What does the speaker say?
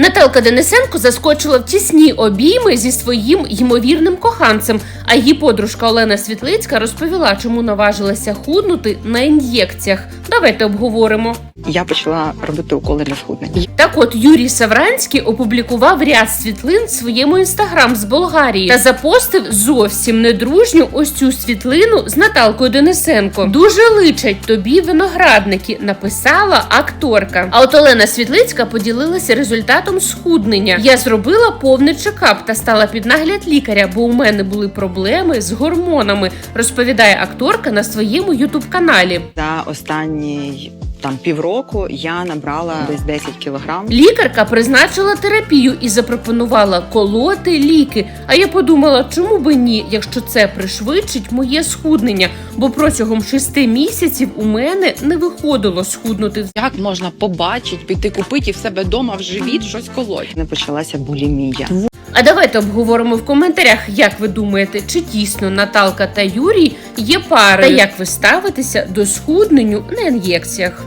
Наталка Денисенко заскочила в тісні обійми зі своїм ймовірним коханцем. А її подружка Олена Світлицька розповіла, чому наважилася худнути на ін'єкціях. Давайте обговоримо. Я почала робити уколи для схуднення. Так от Юрій Савранський опублікував ряд світлин в своєму інстаграм з Болгарії та запостив зовсім недружню ось цю світлину з Наталкою Денисенко. Дуже личать тобі виноградники, написала акторка. А от Олена Світлицька поділилася результатом схуднення. Я зробила повний чекап та стала під нагляд лікаря, бо у мене були проблеми з гормонами. Розповідає акторка на своєму ютуб каналі. За останні там півроку я набрала десь 10 кілограм. Лікарка призначила терапію і запропонувала колоти ліки. А я подумала, чому би ні, якщо це пришвидшить моє схуднення, бо протягом шести місяців у мене не виходило схуднути. Як можна побачити, піти купити і в себе вдома в живіт щось колоть? Не почалася булімія. А давайте обговоримо в коментарях, як ви думаєте, чи дійсно Наталка та Юрій є парою, та як ви ставитеся до схудненню на ін'єкціях.